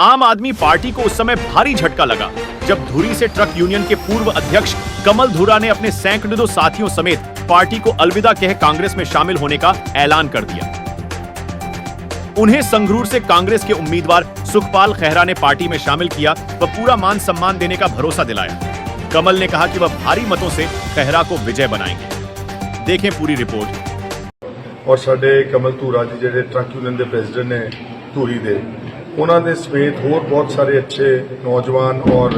आम आदमी पार्टी को उस समय भारी झटका लगा, जब धुरी से ट्रक यूनियन के पूर्व अध्यक्ष कमल धुरा ने अपने सैकड़ों साथियों समेत पार्टी को अलविदा कह कांग्रेस में शामिल होने का ऐलान कर दिया। उन्हें संगरूर से कांग्रेस के उम्मीदवार सुखपाल खेहरा ने पार्टी में शामिल किया व पूरा मान सम्मान देने का भरोसा दिलाया। कमल ने कहा कि वह भारी मतों से खहरा को विजय बनाएँगे। देखें पूरी रिपोर्ट। और साढ़े कमल धूरा जी जे ट्रक यूनियन के प्रेसिडेंट ने धूरी दे ਉਹਨਾਂ ਦੇ ਸਮੇਤ ਹੋਰ ਬਹੁਤ ਸਾਰੇ ਅੱਛੇ ਨੌਜਵਾਨ ਔਰ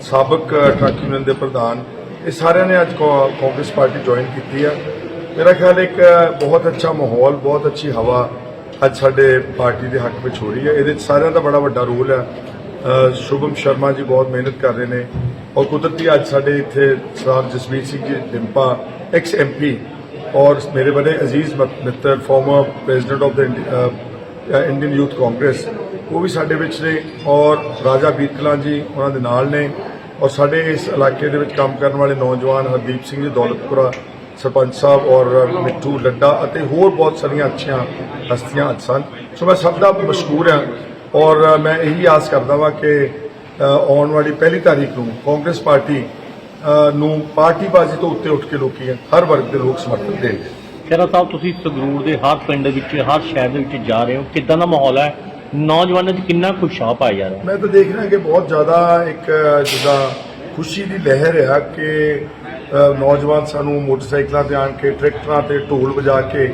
ਸਾਬਕ ਟਰੱਕ ਯੂਨੀਅਨ ਦੇ ਪ੍ਰਧਾਨ, ਇਹ ਸਾਰਿਆਂ ਨੇ ਅੱਜ ਕਾ- ਕਾਂਗਰਸ ਪਾਰਟੀ ਜੁਆਇਨ ਕੀਤੀ ਆ। ਮੇਰਾ ਖਿਆਲ ਇੱਕ ਬਹੁਤ ਅੱਛਾ ਮਾਹੌਲ, ਬਹੁਤ ਅੱਛੀ ਹਵਾ ਅੱਜ ਸਾਡੇ ਪਾਰਟੀ ਦੇ ਹੱਕ ਵਿੱਚ ਹੋ ਰਹੀ ਹੈ। ਇਹਦੇ 'ਚ ਸਾਰਿਆਂ ਦਾ ਬੜਾ ਵੱਡਾ ਰੋਲ ਹੈ। ਸ਼ੁਭਮ ਸ਼ਰਮਾ ਜੀ ਬਹੁਤ ਮਿਹਨਤ ਕਰ ਰਹੇ ਨੇ ਔਰ ਕੁਦਰਤੀ ਅੱਜ ਸਾਡੇ ਇੱਥੇ ਸਰਦਾਰ ਜਸਵੀਰ ਸਿੰਘ ਜੀ ਡਿੰਪਾ ਐਕਸ ਐਮਪੀ ਔਰ ਮੇਰੇ ਬੜੇ ਅਜ਼ੀਜ਼ ਮਿੱਤਰ former president of the Indian youth Congress ਉਹ ਵੀ ਸਾਡੇ ਵਿੱਚ ਨੇ ਔਰ ਰਾਜਾ ਬੀਰਕਲਾਂ ਜੀ ਉਹਨਾਂ ਦੇ ਨਾਲ ਨੇ ਔਰ ਸਾਡੇ ਇਸ ਇਲਾਕੇ ਦੇ ਵਿੱਚ ਕੰਮ ਕਰਨ ਵਾਲੇ ਨੌਜਵਾਨ ਹਰਦੀਪ ਸਿੰਘ ਜੀ ਦੌਲਤਪੁਰਾ ਸਰਪੰਚ ਸਾਹਿਬ ਔਰ ਮਿੱਠੂ ਲੱਡਾ ਅਤੇ ਹੋਰ ਬਹੁਤ ਸਾਰੀਆਂ ਅੱਛੀਆਂ ਹਸਤੀਆਂ ਅੱਜ ਸਨ। ਸੋ ਮੈਂ ਸਭ ਦਾ ਮਸ਼ਕੂਰ ਹਾਂ ਔਰ ਮੈਂ ਇਹੀ ਆਸ ਕਰਦਾ ਵਾਂ ਕਿ ਆਉਣ ਵਾਲੀ ਪਹਿਲੀ ਤਾਰੀਖ ਨੂੰ ਕਾਂਗਰਸ ਪਾਰਟੀ ਅ, ਨੂੰ ਪਾਰਟੀਬਾਜ਼ੀ ਤੋਂ ਉੱਤੇ ਉੱਠ ਕੇ ਲੋਕੀ ਹਰ ਵਰਗ ਦੇ ਲੋਕ ਸਮਰਥਨ ਦੇਣਗੇ। ਖੇਰਾ ਸਾਹਿਬ ਤੁਸੀਂ ਸੰਗਰੂਰ ਦੇ ਹਰ ਪਿੰਡ ਵਿੱਚ ਹਰ ਸ਼ਹਿਰ ਦੇ ਵਿੱਚ ਜਾ ਰਹੇ ਹੋ। ਕਿੱਦਾਂ ਦਾ ਮਾਹੌਲ ਹੈ? ਨੌਜਵਾਨਾਂ 'ਚ ਕਿੰਨਾ ਉਤਸ਼ਾਹ ਪਾਇਆ ਜਾ ਰਿਹਾ? ਮੈਂ ਤਾਂ ਦੇਖ ਰਿਹਾ ਕਿ ਬਹੁਤ ਜ਼ਿਆਦਾ ਇੱਕ, ਜਿੱਦਾਂ ਖੁਸ਼ੀ ਦੀ ਲਹਿਰ ਆ ਕਿ ਨੌਜਵਾਨ ਸਾਨੂੰ ਮੋਟਰਸਾਈਕਲਾਂ ਤੇ ਆਣ ਕੇ, ਟਰੈਕਟਰਾਂ ਤੇ ਢੋਲ ਵਜਾ ਕੇ,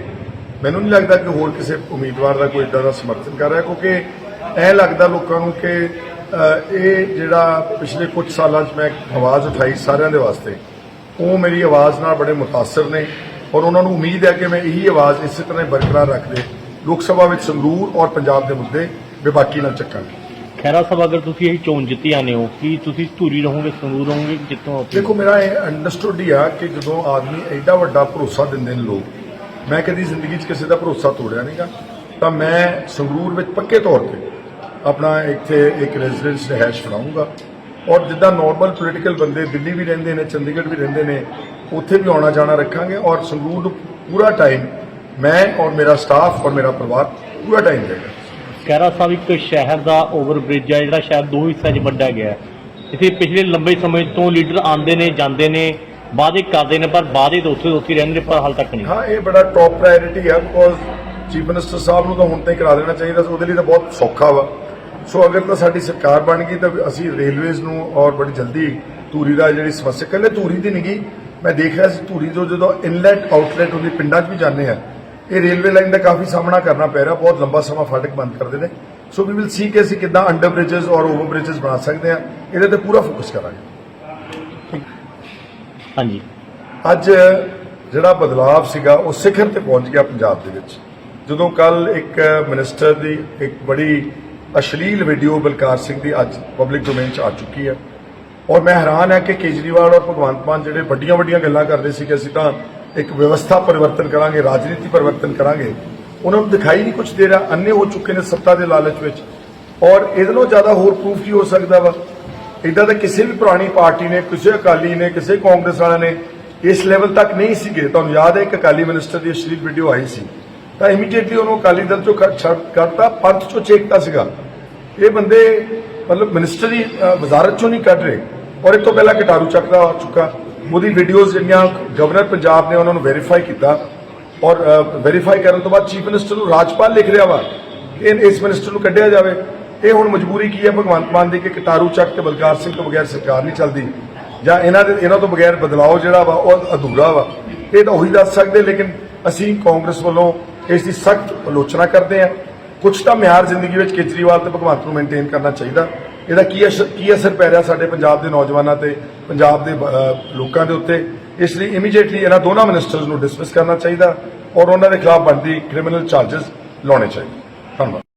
ਮੈਨੂੰ ਨਹੀਂ ਲੱਗਦਾ ਕਿ ਹੋਰ ਕਿਸੇ ਉਮੀਦਵਾਰ ਦਾ ਕੋਈ ਇਦਾਂ ਦਾ ਸਮਰਥਨ ਕਰ ਰਿਹਾ, ਕਿਉਂਕਿ ਐ ਲੱਗਦਾ ਲੋਕਾਂ ਨੂੰ ਕਿ ਇਹ ਜਿਹੜਾ ਪਿਛਲੇ ਕੁਝ ਸਾਲਾਂ 'ਚ ਮੈਂ ਆਵਾਜ਼ ਉਠਾਈ ਸਾਰਿਆਂ ਦੇ ਵਾਸਤੇ, ਉਹ ਮੇਰੀ ਆਵਾਜ਼ ਨਾਲ ਬੜੇ ਮੁਤਾਸਰ ਨੇ ਔਰ ਉਹਨਾਂ ਨੂੰ ਉਮੀਦ ਹੈ ਕਿ ਮੈਂ ਇਹੀ ਆਵਾਜ਼ ਇਸੇ ਤਰ੍ਹਾਂ ਹੀ ਬਰਕਰਾਰ ਰੱਖਦੇ ਲੋਕ ਸਭਾ ਵਿੱਚ ਸੰਗਰੂਰ ਔਰ ਪੰਜਾਬ ਦੇ ਮੁੱਦੇ ਬੇਬਾਕੀ ਨਾਲ ਚੱਕਾਂਗੇ। ਖੈਰਾ ਸਾਹਿਬ ਅਗਰ ਤੁਸੀਂ ਇਹ ਚੋਣ ਜਿੱਤੀ ਆਨੇ ਹੋ ਕਿ ਤੁਸੀਂ ਧੂਰੀ ਰਹੋਗੇ ਸੰਗਰੂਰ ਰਹੋਗੇ ਜਿੱਤੋਂ ਦੇਖੋ ਮੇਰਾ ਇਹ ਅੰਡਰਸਟੂਡ ਹੀ ਆ ਕਿ ਜਦੋਂ ਆਦਮੀ ਐਡਾ ਵੱਡਾ ਭਰੋਸਾ ਦਿੰਦੇ ਨੇ ਲੋਕ ਮੈਂ ਕਦੀ ਜ਼ਿੰਦਗੀ 'ਚ ਕਿਸੇ ਦਾ ਭਰੋਸਾ ਤੋੜਿਆ ਨਹੀਂਗਾ ਤਾਂ ਮੈਂ ਸੰਗਰੂਰ ਵਿੱਚ ਪੱਕੇ ਤੌਰ ਤੇ ਆਪਣਾ ਇੱਥੇ ਇੱਕ ਰੈਜ਼ੀਡੈਂਸ ਰਿਹਾਇਸ਼ ਬਣਾਉਂਗਾ ਔਰ ਜਿੱਦਾਂ ਨਾਰਮਲ ਪੋਲੀਟੀਕਲ ਬੰਦੇ ਦਿੱਲੀ ਵੀ ਰਹਿੰਦੇ ਨੇ ਚੰਡੀਗੜ੍ਹ ਵੀ ਰਹਿੰਦੇ ਨੇ ਉੱਥੇ ਵੀ ਆਉਣਾ ਜਾਣਾ ਰੱਖਾਂਗੇ। ਔਰ ਸੰਗਰੂਰ ਨੂੰ ਪੂਰਾ ਟਾਈਮ ਮੈਂ ਔਰ ਮੇਰਾ ਸਟਾਫ ਔਰ ਮੇਰਾ ਪਰਿਵਾਰ ਪੂਰਾ ਟਾਈਮ ਦੇਗਾ ਖੈਰਾ ਸਾਹਿਬ ਇੱਕ ਸ਼ਹਿਰ ਦਾ ਓਵਰ ਬ੍ਰਿਜ ਹੈ ਜਿਹੜਾ ਸ਼ਾਇਦ ਦੋ ਹਿੱਸਿਆਂ 'ਚ ਵੰਡਿਆ ਗਿਆ ਹੈ। ਇਥੇ ਪਿਛਲੇ ਲੰਬੇ ਸਮੇਂ ਤੋਂ ਲੀਡਰ ਆਉਂਦੇ ਨੇ ਜਾਂਦੇ ਨੇ ਵਾਅਦੇ ਕਰਦੇ ਨੇ ਪਰ ਵਾਅਦੇ ਤਾਂ ਉੱਥੇ ਦੇ ਉੱਥੇ ਹੀ ਰਹਿੰਦੇ ਨੇ, ਪਰ ਹਾਲ ਤੱਕ ਨਹੀਂ। ਹਾਂ ਇਹ ਬੜਾ ਟੌਪ ਪ੍ਰਾਇੋਰਟੀ ਹੈ ਬਿਕੋਜ਼ ਚੀਫ ਮਿਨਿਸਟਰ ਸਾਹਿਬ ਨੂੰ ਤਾਂ ਹੁਣ ਤਾਂ ਹੀ ਕਰਾ ਦੇਣਾ ਚਾਹੀਦਾ ਸੀ ਉਹਦੇ ਲਈ ਤਾਂ ਬਹੁਤ ਸੌਖਾ ਵਾ। ਸੋ ਅਗਰ ਤਾਂ ਸਾਡੀ ਸਰਕਾਰ ਬਣ ਗਈ ਤਾਂ ਅਸੀਂ ਰੇਲਵੇਜ਼ ਨੂੰ ਔਰ ਬੜੀ ਜਲਦੀ ਧੂਰੀ ਦਾ ਜਿਹੜੀ ਸਮੱਸਿਆ ਕੱਲੇ ਧੂਰੀ ਦੀ ਨਹੀਂ ਗੀ ਮੈਂ ਦੇਖ ਰਿਹਾ ਸੀ ਧੂਰੀ ਤੋਂ ਜਦੋਂ ਇਨਲੈਟ ਆਊਟਲੈਟ ਉਹਦੀ ਪਿੰਡਾਂ 'ਚ ਵੀ ਜਾਂਦੇ ਆ ਇਹ ਰੇਲਵੇ ਲਾਈਨ ਦਾ ਕਾਫੀ ਸਾਹਮਣਾ ਕਰਨਾ ਪੈ ਰਿਹਾ ਬਹੁਤ ਲੰਬਾ ਸਮਾਂ ਫਾਟਕ ਬੰਦ ਕਰਦੇ ਨੇ। ਸੋ ਵੀ ਵਿਲ ਸੀ ਕਿ ਅਸੀਂ ਕਿੱਦਾਂ ਅੰਡਰ ਬ੍ਰਿਜਸ ਔਰ ਓਵਰ ਬ੍ਰਿਜਸ ਬਣਾ ਸਕਦੇ ਆ ਇਹਦੇ ਤੇ ਪੂਰਾ ਫੋਕਸ ਕਰਾਂਗੇ। ਹਾਂਜੀ। ਅੱਜ ਜਿਹੜਾ ਬਦਲਾਅ ਸੀਗਾ ਉਹ ਸਿਖਰ ਤੇ ਪਹੁੰਚ ਗਿਆ ਪੰਜਾਬ ਦੇ ਵਿੱਚ। ਜਦੋਂ ਕੱਲ ਇੱਕ ਮਿਨਿਸਟਰ ਦੀ ਇੱਕ ਬੜੀ ਅਸ਼ਲੀਲ ਵੀਡੀਓ ਬਲਕਾਰ ਸਿੰਘ ਦੀ ਅੱਜ ਪਬਲਿਕ ਡੋਮੇਨ 'ਚ ਆ ਚੁੱਕੀ ਹੈ। ਔਰ ਮੈਂ ਹੈਰਾਨ ਹਾਂ ਕਿ ਕੇਜਰੀਵਾਲ ਔਰ ਭਗਵੰਤ ਮਾਨ ਜਿਹੜੇ ਵੱਡੀਆਂ ਵੱਡੀਆਂ ਗੱਲਾਂ ਕਰਦੇ ਸੀ ਕਿ ਅਸੀਂ ਤਾਂ ਇੱਕ ਵਿਵਸਥਾ ਪਰਿਵਰਤਨ ਕਰਾਂਗੇ, ਰਾਜਨੀਤੀ ਪਰਿਵਰਤਨ ਕਰਾਂਗੇ, ਉਹਨਾਂ ਨੂੰ ਦਿਖਾਈ ਨਹੀਂ ਕੁਝ ਦੇ ਰਿਹਾ ਅੰਨੇ ਹੋ ਚੁੱਕੇ ਨੇ ਸੱਤਾ ਦੇ ਲਾਲਚ ਵਿੱਚ। ਔਰ ਇਹਦੇ ਨਾਲੋਂ ਜ਼ਿਆਦਾ ਹੋਰ ਪ੍ਰੂਫ ਕੀ ਹੋ ਸਕਦਾ ਵਾ? ਇਦਾਂ ਦਾ ਕਿਸੇ ਵੀ ਪੁਰਾਣੀ ਪਾਰਟੀ ਨੇ, ਕਿਸੇ ਅਕਾਲੀ ਨੇ, ਕਿਸੇ ਕਾਂਗਰਸ ਵਾਲਿਆਂ ਨੇ ਇਸ ਲੈਵਲ ਤੱਕ ਨਹੀਂ ਸੀਗੇ। ਤੁਹਾਨੂੰ ਯਾਦ ਹੈ ਇੱਕ ਅਕਾਲੀ ਮਿਨਿਸਟਰ ਦੀ ਅਸ਼ਲੀਲ ਵੀਡੀਓ ਆਈ ਸੀ। ਤਾਂ ਇਮੀਡੀਏਟਲੀ ਉਹਨੂੰ ਅਕਾਲੀ ਦਲ ਚੋਂ ਕੱਢ ਕਰਤਾ, ਪੰਥ ਚੋਂ ਚੇਕਤਾ ਸੀਗਾ। ਇਹ ਬੰਦੇ ਮਤਲਬ ਮਿਨਿਸਟਰ ਵਜ਼ਾਰਤ ਚੋਂ ਨਹੀਂ ਕੱਢ ਰਹੇ। ਔਰ ਇਹ ਤੋਂ ਪਹਿਲਾਂ ਕਟਾਰੂ ਚੱਕਦਾ ਹੋ ਚੁੱਕਾ। ਉਹਦੀ ਵੀਡੀਓਜ਼ ਜਿਹੜੀਆਂ ਗਵਰਨਰ ਪੰਜਾਬ ਨੇ ਉਹਨਾਂ ਨੂੰ ਵੈਰੀਫਾਈ ਕੀਤਾ ਔਰ ਵੈਰੀਫਾਈ ਕਰਨ ਤੋਂ ਬਾਅਦ ਚੀਫ ਮਿਨਿਸਟਰ ਨੂੰ ਰਾਜਪਾਲ ਲਿਖ ਰਿਹਾ ਵਾ ਕਿ ਇਹ- ਇਸ ਮਿਨਿਸਟਰ ਨੂੰ ਕੱਢਿਆ ਜਾਵੇ। ਇਹ ਹੁਣ ਮਜਬੂਰੀ ਕੀ ਹੈ? ਭਗਵੰਤ ਮਾਨ ਦੀ ਕਿ ਕਟਾਰੂ ਚੱਕ ਤੇ ਬਲਕਾਰ ਸਿੰਘ ਤੋਂ ਬਗੈਰ ਸਰਕਾਰ ਨਹੀਂ ਚੱਲਦੀ ਜਾਂ ਇਹਨਾਂ ਦੇ, ਇਹਨਾਂ ਤੋਂ ਬਗੈਰ ਬਦਲਾਅ ਜਿਹੜਾ ਵਾ ਉਹ ਅਧੂਰਾ ਵਾ। ਇਹ ਤਾਂ ਉਹੀ ਦੱਸ ਸਕਦੇ, ਲੇਕਿਨ ਅਸੀਂ ਕਾਂਗਰਸ ਵੱਲੋਂ ਇਸ ਦੀ ਸਖਤ ਆਲੋਚਨਾ ਕਰਦੇ ਹਾਂ। ਕੁਝ ਤਾਂ ਮਿਆਰ ਜ਼ਿੰਦਗੀ ਵਿੱਚ ਕੇਜਰੀਵਾਲ ਤੇ ਭਗਵੰਤ ਨੂੰ ਮੇਨਟੇਨ ਕਰਨਾ ਚਾਹੀਦਾ। ਇਹਦਾ ਕੀ ਅਸਰ ਕੀ ਅਸਰ ਪੈ ਰਿਹਾ ਸਾਡੇ ਪੰਜਾਬ ਦੇ ਨੌਜਵਾਨਾਂ ਤੇ? ਪੰਜਾਬ ਦੇ ਲੋਕਾਂ ਦੇ ਉੱਤੇ। ਇਸ ਲਈ ਇਮੀਡੀਏਟਲੀ ਇਹਨਾਂ ਦੋਨਾਂ ਮਿਨਿਸਟਰਸ ਨੂੰ ਡਿਸਮਿਸ ਕਰਨਾ ਚਾਹੀਦਾ ਔਰ ਉਹਨਾਂ ਦੇ ਖਿਲਾਫ ਬਣਦੀ ਕ੍ਰਿਮੀਨਲ ਚਾਰजेस ਲਾਉਣੇ ਚਾਹੀਦੇ। ਧੰਨਵਾਦ।